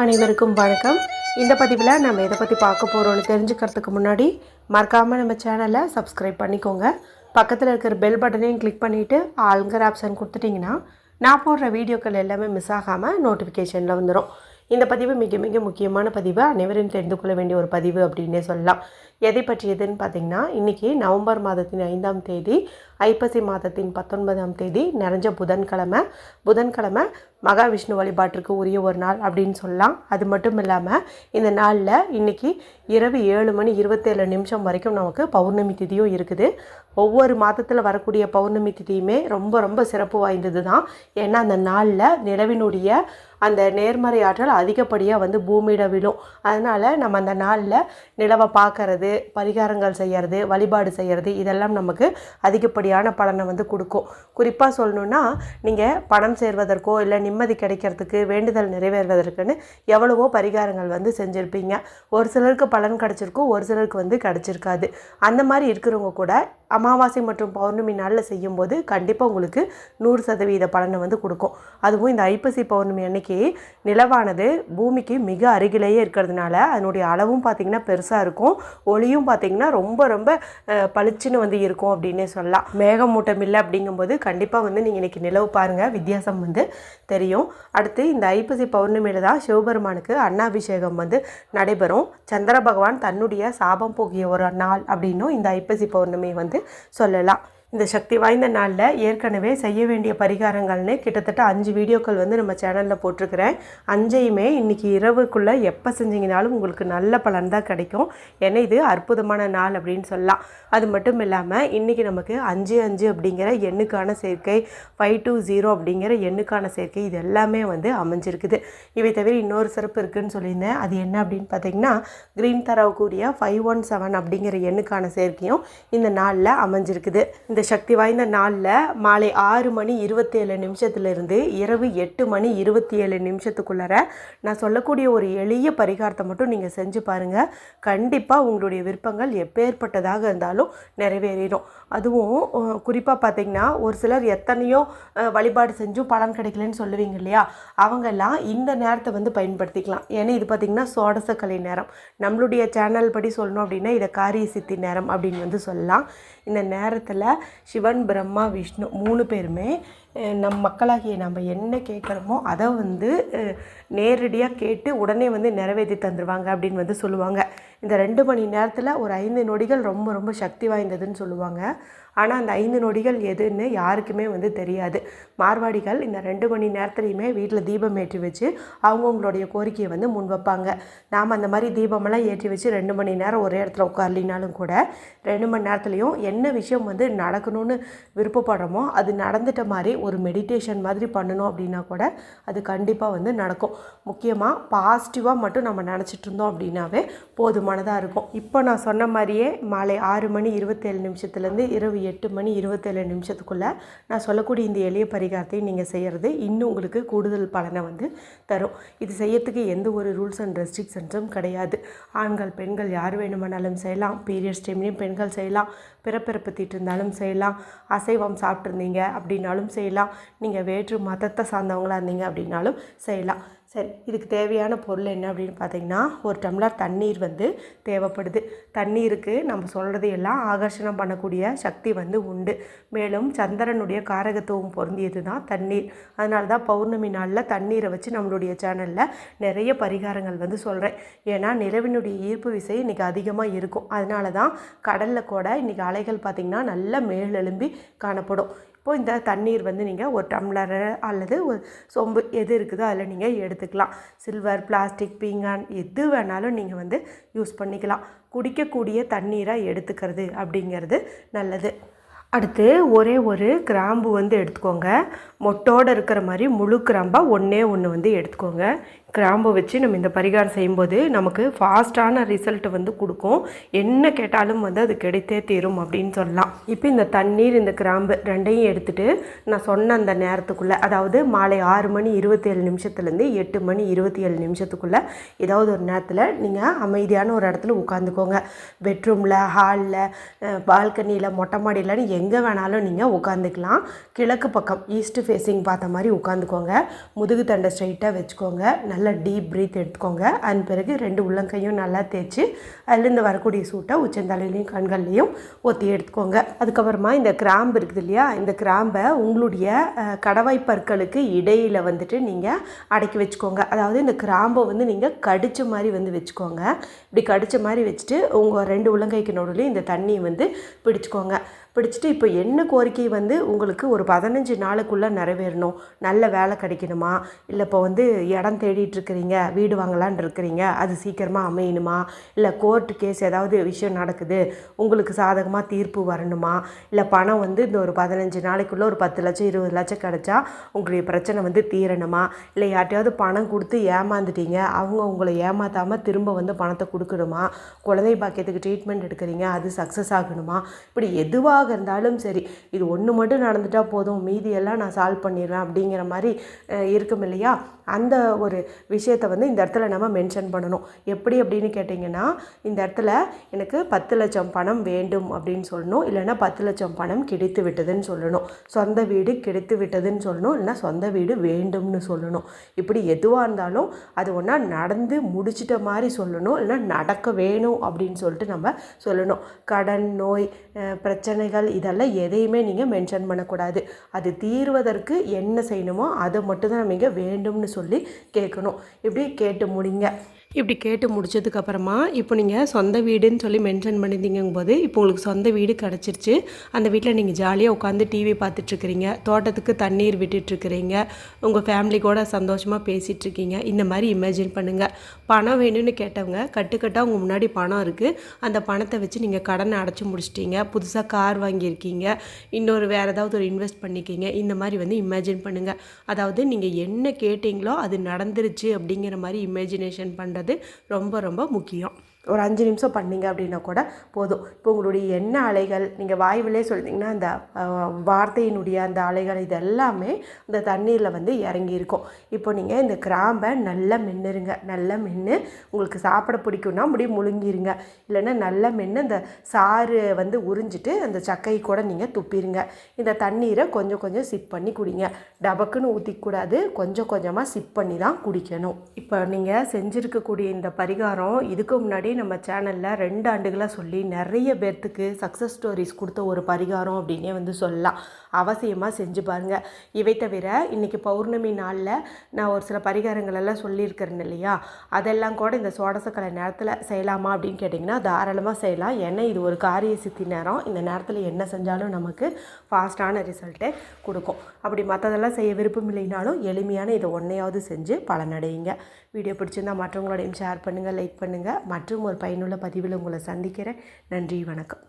அனைவருக்கும் வணக்கம். இந்த பதிவில் நம்ம எதை பற்றி பார்க்க போகிறோம்னு தெரிஞ்சுக்கிறதுக்கு முன்னாடி மறக்காமல் நம்ம சேனலை சப்ஸ்கிரைப் பண்ணிக்கோங்க. பக்கத்தில் இருக்கிற பெல் பட்டனையும் கிளிக் பண்ணிவிட்டு ஆளுங்கிற ஆப்ஷன் கொடுத்துட்டிங்கன்னா நான் போடுற வீடியோக்கள் எல்லாமே மிஸ் ஆகாமல் நோட்டிஃபிகேஷனில் வந்துடும் இந்த பதிவு மிக மிக முக்கியமான பதிவு. அனைவரும் தெரிந்து கொள்ள வேண்டிய ஒரு பதிவு அப்படின்னே சொல்லலாம். எதை பற்றியதுன்னு பார்த்தீங்கன்னா இன்றைக்கி நவம்பர் மாதத்தின் ஐந்தாம் தேதி ஐப்பசி மாதத்தின் பத்தொன்பதாம் தேதி நிறைஞ்ச புதன்கிழமை. புதன்கிழமை மகாவிஷ்ணு வழிபாட்டிற்கு உரிய ஒரு நாள் அப்படின்னு சொல்லலாம். அது மட்டும் இல்லாமல் இந்த நாளில் இன்றைக்கி இரவு ஏழு மணி இருபத்தேழு நிமிஷம் வரைக்கும் நமக்கு பௌர்ணமி திதியும் இருக்குது. ஒவ்வொரு மாதத்தில் வரக்கூடிய பௌர்ணமி திதியுமே ரொம்ப ரொம்ப சிறப்பு வாய்ந்தது தான் ஏன்னா அந்த நாளில் நிலவினுடைய அந்த நேர்மறை ஆற்றல் அதிகப்படியாக வந்து பூமியிட விழும். அதனால் நம்ம அந்த நாளில் நிலவை பார்க்கறது பரிகாரங்கள் செய்கிறது வழிபாடு செய்கிறது இதெல்லாம் நமக்கு அதிகப்படியான பலனை வந்து கொடுக்கும். குறிப்பாக சொல்லணுன்னா நீங்கள் பணம் சேர்வதற்கோ இல்லை நிம்மதி கிடைக்கிறதுக்கு வேண்டுதல் நிறைவேறுவதற்குன்னு எவ்வளவோ பரிகாரங்கள் வந்து செஞ்சுருப்பீங்க. ஒரு சிலருக்கு பலன் கிடச்சிருக்கும் ஒரு சிலருக்கு வந்து கிடச்சிருக்காது. அந்த மாதிரி இருக்கிறவங்க கூட அமாவாசை மற்றும் பௌர்ணமி நாளில் செய்யும்போது கண்டிப்பாக உங்களுக்கு நூறு சதவீத பலனை வந்து கொடுக்கும். அதுவும் இந்த ஐப்பசி பௌர்ணமி அன்னைக்கு நிலவானது பூமிக்கு மிக அருகிலேயே இருக்கிறதுனால அதனுடைய அளவும் பார்த்திங்கன்னா பெருசாக இருக்கும். ஒளியும் பார்த்திங்கன்னா ரொம்ப ரொம்ப பளிச்சுன்னு வந்து இருக்கும் அப்படின்னே சொல்லலாம். மேகமூட்டம் இல்லை அப்படிங்கும்போது கண்டிப்பாக வந்து நீங்கள் இன்றைக்கி நிலவு பாருங்கள் வித்தியாசம் வந்து தெரியும். அடுத்து இந்த ஐப்பசி பௌர்ணமியில் தான் சிவபெருமானுக்கு அன்னாபிஷேகம் வந்து நடைபெறும். சந்திர பகவான் தன்னுடைய சாபம் போகிய ஒரு நாள் அப்படின்னும் இந்த ஐப்பசி பௌர்ணமி வந்து சொல்லலாம். இந்த சக்தி வாய்ந்த நாளில் ஏற்கனவே செய்ய வேண்டிய பரிகாரங்கள்னு கிட்டத்தட்ட அஞ்சு வீடியோக்கள் வந்து நம்ம சேனலில் போட்டிருக்கிறேன். அஞ்சையுமே இன்றைக்கி இரவுக்குள்ளே எப்போ செஞ்சீங்கனாலும் உங்களுக்கு நல்ல பலன் தான் கிடைக்கும். ஏன்னா இது அற்புதமான நாள் அப்படின்னு சொல்லலாம். அது மட்டும் இல்லாமல் இன்றைக்கி நமக்கு அஞ்சு அஞ்சு அப்படிங்கிற எண்ணுக்கான சேர்க்கை ஃபைவ் டூ ஜீரோ அப்படிங்கிற எண்ணுக்கான சேர்க்கை இது எல்லாமே வந்து அமைஞ்சிருக்குது. இவை தவிர இன்னொரு சிறப்பு இருக்குதுன்னு சொல்லியிருந்தேன். அது என்ன அப்படின்னு பார்த்தீங்கன்னா க்ரீன் தரவுக்குரிய ஃபைவ் ஒன் செவன் அப்படிங்கிற எண்ணுக்கான சேர்க்கையும் இந்த நாளில் அமைஞ்சிருக்குது. இந்த சக்தி வாய்ந்த நாளில் மாலை ஆறு மணி இருபத்தேழு நிமிஷத்துலேருந்து இரவு எட்டு மணி இருபத்தி ஏழு நிமிஷத்துக்குள்ளார நான் சொல்லக்கூடிய ஒரு எளிய பரிகாரத்தை மட்டும் நீங்கள் செஞ்சு பாருங்கள் கண்டிப்பாக உங்களுடைய விருப்பங்கள் எப்பேற்பட்டதாக இருந்தாலும் நிறைவேறிடும். அதுவும் குறிப்பாக பார்த்தீங்கன்னா ஒரு சிலர் எத்தனையோ வழிபாடு செஞ்சும் பலன் கிடைக்கலன்னு சொல்லுவீங்க இல்லையா? அவங்கெல்லாம் இந்த நேரத்தை வந்து பயன்படுத்திக்கலாம். ஏன்னா இது பார்த்திங்கன்னா சோடசக்கலை நேரம். நம்மளுடைய சேனல் படி சொல்லணும் அப்படின்னா இதை காரிய சித்தி நேரம் அப்படின்னு வந்து சொல்லலாம். இந்த நேரத்தில் சிவன் பிரம்மா விஷ்ணு மூணு பேருமே நம் மக்களாகிய நம்ம என்ன கேட்குறோமோ அதை வந்து நேரடியாக கேட்டு உடனே வந்து நிறைவேற்றி தந்துடுவாங்க அப்படின்னு வந்து சொல்லுவாங்க. இந்த ரெண்டு மணி நேரத்தில் ஒரு ஐந்து நொடிகள் ரொம்ப ரொம்ப சக்தி வாய்ந்ததுன்னு சொல்லுவாங்க. ஆனால் அந்த ஐந்து நொடிகள் எதுன்னு யாருக்குமே வந்து தெரியாது. மார்வாடிகள் இந்த ரெண்டு மணி நேரத்துலையுமே வீட்டில் தீபம் ஏற்றி வச்சு அவங்கவுங்களுடைய கோரிக்கையை வந்து முன் வைப்பாங்க. நாம் அந்த மாதிரி தீபமெல்லாம் ஏற்றி வச்சு ரெண்டு மணி நேரம் ஒரே இடத்துல உட்காரலினாலும் கூட ரெண்டு மணி நேரத்துலையும் என்ன விஷயம் வந்து நடக்கணும்னு விருப்பப்படுறோமோ அது நடந்துட்ட மாதிரி ஒரு மெடிடேஷன் மாதிரி பண்ணணும் அப்படின்னா கூட அது கண்டிப்பாக வந்து நடக்கும். முக்கியமாக பாசிட்டிவாக மட்டும் நம்ம நினச்சிட்டு இருந்தோம் அப்படின்னாவே போதுமானதாக இருக்கும். இப்போ நான் சொன்ன மாதிரியே மாலை ஆறு மணி இருபத்தேழு நிமிஷத்துலேருந்து இரவு எட்டு மணி இருபத்தேழு நிமிஷத்துக்குள்ளே நான் சொல்லக்கூடிய இந்த எளிய பரிகாரத்தையும் நீங்கள் செய்கிறது இன்னும் உங்களுக்கு கூடுதல் பலனை வந்து தரும். இது செய்யறதுக்கு எந்த ஒரு ரூல்ஸ் அண்ட் ரெஸ்ட்ரிக்ஷன்ஸும் கிடையாது. ஆண்கள் பெண்கள் யார் வேணுமானாலும் செய்யலாம். பீரியட்ஸ் டைம்லேயும் பெண்கள் செய்யலாம். பிறப்பிறப்பு இருந்தாலும் செய்யலாம். அசைவம் சாப்பிட்ருந்தீங்க அப்படின்னாலும் செய்யலாம். நீங்கள் வேற்று மதத்தை சார்ந்தவங்களாக இருந்தீங்க அப்படின்னாலும் செய்யலாம். சரி இதுக்கு தேவையான பொருள் என்ன அப்படின்னு பார்த்தீங்கன்னா ஒரு டம்ளர் தண்ணீர் வந்து தேவைப்படுது. தண்ணீருக்கு நம்ம சொல்கிறது எல்லாம் ஆகர்ஷணம் பண்ணக்கூடிய சக்தி வந்து உண்டு. மேலும் சந்திரனுடைய காரகத்துவம் பொருந்தியது தான் தண்ணீர். அதனால தான் பௌர்ணமி நாளில் தண்ணீரை வச்சு நம்மளுடைய சேனலில் நிறைய பரிகாரங்கள் வந்து சொல்கிறேன் ஏன்னா நிலவினுடைய ஈர்ப்பு விசை இன்றைக்கி அதிகமாக இருக்கும். அதனால தான் கடலில் கூட இன்றைக்கி அலைகள் பார்த்திங்கன்னா நல்லா மேலெலும்பி காணப்படும். இப்போது இந்த தண்ணீர் வந்து நீங்கள் ஒரு டம்ளர் அல்லது ஒரு சொம்பு எது இருக்குதோ அதில் நீங்கள் எடுத்துக்கலாம். சில்வர் பிளாஸ்டிக் பீங்கான் எது வேணாலும் நீங்கள் வந்து யூஸ் பண்ணிக்கலாம். குடிக்கக்கூடிய தண்ணீராக எடுத்துக்கிறது அப்படிங்கிறது நல்லது. அடுத்து ஒரே ஒரு கிராம்பு வந்து எடுத்துக்கோங்க. மொட்டோடு இருக்கிற மாதிரி முழு கிராம்பாக ஒன்றே ஒன்று வந்து எடுத்துக்கோங்க. கிராம்பு வச்சு நம்ம இந்த பரிகாரம் செய்யும்போது நமக்கு ஃபாஸ்ட்டான ரிசல்ட் வந்து கொடுக்கும். என்ன கேட்டாலும் வந்து அது கிடைத்தே தீரும் அப்படின்னு சொல்லலாம். இப்போ இந்த தண்ணீர் இந்த கிராம்பு ரெண்டையும் எடுத்துகிட்டு நான் சொன்ன அந்த நேரத்துக்குள்ளே அதாவது மாலை ஆறு மணி இருபத்தேழு நிமிஷத்துலேருந்து எட்டு மணி இருபத்தி ஏழு நிமிஷத்துக்குள்ளே ஏதாவது ஒரு நேரத்தில் நீங்கள் அமைதியான ஒரு இடத்துல உட்காந்துக்கோங்க. பெட்ரூமில் ஹாலில் பால்கனியில் மொட்டை மாடியிலன்னு எங்கே வேணாலும் நீங்கள் உட்காந்துக்கலாம். கிழக்கு பக்கம் ஈஸ்ட் ஃபேஸிங் பார்த்த மாதிரி உட்காந்துக்கோங்க. முதுகு தண்டை ஸ்ட்ரைட்டாக வச்சுக்கோங்க. நல்ல நல்லா டீப் ப்ரீத் எடுத்துக்கோங்க. அதன் பிறகு ரெண்டு உள்ளங்கையும் நல்லா தேய்ச்சி அதுலேருந்து வரக்கூடிய சூட்டை உச்சந்தலையிலையும் கண்கள்லையும் ஒத்தி எடுத்துக்கோங்க. அதுக்கப்புறமா இந்த கிராம்பு இருக்குது இல்லையா? இந்த கிராம்பை உங்களுடைய கடவாய் பற்களுக்கு இடையில் வந்துட்டு நீங்கள் அடக்கி வச்சுக்கோங்க. அதாவது இந்த கிராம்பை வந்து நீங்கள் கடித்த மாதிரி வந்து வச்சுக்கோங்க. இப்படி கடித்த மாதிரி வச்சுட்டு உங்கள் ரெண்டு உள்ளங்கைக்கு நடுவுலையும் இந்த தண்ணியை வந்து பிடிச்சிக்கோங்க. பிடிச்சிட்டு இப்போ என்ன கோரிக்கை வந்து உங்களுக்கு ஒரு பதினஞ்சு நாளுக்குள்ளே நிறைவேறணும்? நல்ல வேலை கிடைக்கணுமா? இல்லை இப்போ வந்து இடம் தேடிட்டு இருக்கிறீங்க வீடு வாங்கலான் இருக்கிறீங்க அது சீக்கிரமாக அமையணுமா? இல்லை கோர்ட்டு கேஸ் ஏதாவது விஷயம் நடக்குது உங்களுக்கு சாதகமாக தீர்ப்பு வரணுமா? இல்லை பணம் வந்து இந்த ஒரு பதினஞ்சு நாளைக்குள்ளே ஒரு பத்து லட்சம் இருபது லட்சம் கிடச்சா உங்களுடைய பிரச்சனை வந்து தீரணுமா? இல்லை யார்ட்டையாவது பணம் கொடுத்து ஏமாந்துட்டீங்க அவங்க உங்களை ஏமாத்தாமல் திரும்ப வந்து பணத்தை கொடுக்கணுமா? குழந்தை பாக்கியத்துக்கு ட்ரீட்மெண்ட் எடுக்கிறீங்க அது சக்ஸஸ் ஆகணுமா? இப்படி எதுவாக இருந்தாலும் சரி இது ஒன்று மட்டும் நடந்துட்டால் போதும் மீதியெல்லாம் நான் சால்வ் பண்ணிடுவேன் அப்படிங்கிற மாதிரி இருக்கும் இல்லையா? அந்த ஒரு விஷயத்தை வந்து இந்த இடத்துல நம்ம மென்ஷன் பண்ணணும். எப்படி அப்படின்னு கேட்டிங்கன்னா இந்த இடத்துல எனக்கு பத்து லட்சம் பணம் வேண்டும் அப்படின்னு சொல்லணும். இல்லைன்னா பத்து லட்சம் பணம் கிடைத்து விட்டதுன்னு சொல்லணும். சொந்த வீடு கிடைத்து விட்டதுன்னு சொல்லணும். இல்லைன்னா சொந்த வீடு வேண்டும்னு சொல்லணும். இப்படி எதுவாக இருந்தாலும் அது ஒன்றா நடந்து முடிச்சிட்ட மாதிரி சொல்லணும். இல்லைன்னா நடக்க வேணும் அப்படின்னு சொல்லிட்டு நம்ம சொல்லணும். கடன் நோய் பிரச்சனை பிரச்சனைகள் இதெல்லாம் எதையுமே நீங்கள் மென்ஷன் பண்ணக்கூடாது. அது தீர்வதற்கு என்ன செய்யணுமோ அதை மட்டும்தான் நீங்கள் வேண்டும்னு சொல்லி கேட்கணும். இப்படி கேட்டு முடிங்க. இப்படி கேட்டு முடிச்சதுக்கப்புறமா இப்போ நீங்கள் சொந்த வீடுன்னு சொல்லி மென்ஷன் பண்ணியிருந்தீங்கும் போது இப்போ உங்களுக்கு சொந்த வீடு கிடச்சிருச்சு. அந்த வீட்டில் நீங்கள் ஜாலியாக உட்காந்து டிவி பார்த்துட்ருக்குறீங்க. தோட்டத்துக்கு தண்ணீர் விட்டுட்ருக்குறீங்க. உங்கள் ஃபேமிலி கூட சந்தோஷமாக பேசிகிட்ருக்கீங்க இந்த மாதிரி இமேஜின் பண்ணுங்கள் பணம் வேணும்னு கேட்டவங்க கட்டுக்கட்டாக உங்கள் முன்னாடி பணம் இருக்குது அந்த பணத்தை வச்சு நீங்கள் கடனை அடைச்சி முடிச்சிட்டீங்க. புதுசாக கார் வாங்கியிருக்கீங்க. இன்னொரு வேறு ஏதாவது ஒரு இன்வெஸ்ட் பண்ணிக்கிங்க. இந்த மாதிரி வந்து இமேஜின் பண்ணுங்கள் அதாவது நீங்கள் என்ன கேட்டிங்களோ அது நடந்துருச்சு அப்படிங்கிற மாதிரி இமேஜினேஷன் பண்ணுறது ரொம்ப ரொம்ப முக்கியம். ஒரு அஞ்சு நிமிஷம் பண்ணிங்க அப்படின்னா கூட போதும். இப்போ உங்களுடைய எண்ண அலைகள் நீங்கள் வாய்விலே சொல்லிட்டீங்கன்னா அந்த வார்த்தையினுடைய அந்த அலைகள் இது எல்லாமே இந்த தண்ணீரில் வந்து இறங்கி இருக்கும் இப்போ நீங்கள் இந்த கிராம்பை நல்லா மென்னுருங்க. நல்லா மென்று உங்களுக்கு சாப்பிட பிடிக்கும்னா முடி முழுங்கிருங்க. இல்லைன்னா நல்லா மென்று அந்த சாறு வந்து உறிஞ்சிட்டு அந்த சக்கையை கூட நீங்கள் துப்பிடுங்க இந்த தண்ணீரை கொஞ்சம் கொஞ்சம் சிப் பண்ணி குடிங்க. டபக்குன்னு ஊற்றிக்கூடாது கொஞ்சம் கொஞ்சமாக சிப் பண்ணி தான் குடிக்கணும். இப்போ நீங்கள் செஞ்சுருக்கக்கூடிய இந்த பரிகாரம் இதுக்கு முன்னாடி நம்ம சேனலில் ரெண்டு ஆண்டுகளாக சொல்லி நிறைய பேர்த்துக்கு சக்ஸஸ் ஸ்டோரிஸ் கொடுத்த ஒரு பரிகாரம் அப்படின்னே வந்து சொல்லலாம். அவசியமாக செஞ்சு பாருங்கள் இவை தவிர இன்றைக்கி பௌர்ணமி நாளில் நான் ஒரு சில பரிகாரங்கள் எல்லாம் சொல்லியிருக்கிறேன் இல்லையா? அதெல்லாம் கூட இந்த சோடசக்கலை நேரத்தில் செய்யலாமா அப்படின்னு கேட்டிங்கன்னா தாராளமாக செய்யலாம். ஏன்னா இது ஒரு காரிய சித்தி நேரம். இந்த நேரத்தில் என்ன செஞ்சாலும் நமக்கு ஃபாஸ்ட்டான ரிசல்ட்டை கொடுக்கும். அப்படி மற்றதெல்லாம் செய்ய விருப்பம் இல்லைனாலும் எளிமையான இதை ஒன்றையாவது செஞ்சு பலனடையுங்க. வீடியோ பிடிச்சிருந்தா மற்றவங்களோடையும் ஷேர் பண்ணுங்கள் லைக் பண்ணுங்கள் மற்றும் ஒரு பயனுள்ள பதிவில் உங்களை சந்திக்கிறேன். நன்றி வணக்கம்.